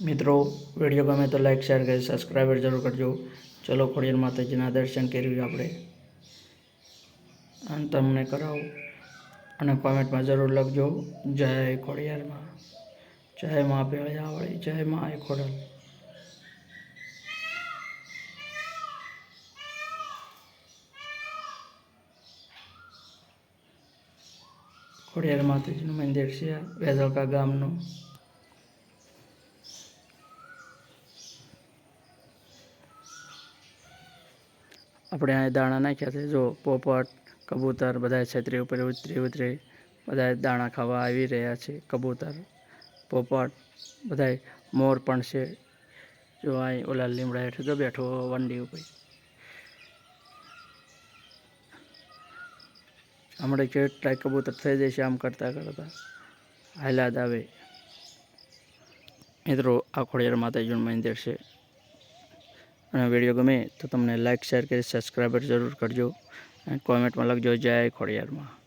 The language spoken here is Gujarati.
મિત્રો વીડિયો ગમે તો લાઈક શેર કરી સબસ્ક્રાઈબર જરૂર કરજો. ચલો ખોડિયાર માતાજીના દર્શન કર્યું આપણે. અને તમને કરાવું. અને કોમેન્ટમાં જરૂર લખજો. જય ખોડિયારમાં. જય મા પેળિયાવાળી. જય મા એ ખોડલ. ખોડિયાર માતાજીનું મંદિર છે વેદલકા ગામનું. આપણે આ દાણા નાખ્યા છે. જો પોપટ, કબૂતર બધા છત્રી ઉપર ઉતરી ઉતરી બધા દાણા ખાવા આવી રહ્યા છે. કબૂતર, પોપટ, બધા મોર પણ છે. જો અહીં ઓલા લીમડા હેઠળ જો બેઠો વંડી ઉપર. હમણાં કેટલાય કબૂતર થઈ જશે આમ કરતાં કરતાં. હાલાદ આવે. મિત્રો આ ખોડિયાર માતાજીનું મંદિર છે. અને વીડિયો ગમે તો તમને લાઇક શેર કરી, સબસ્ક્રાઈબર જરૂર કરજો. અને કોમેન્ટમાં લખજો, જય ખોડિયારમાં.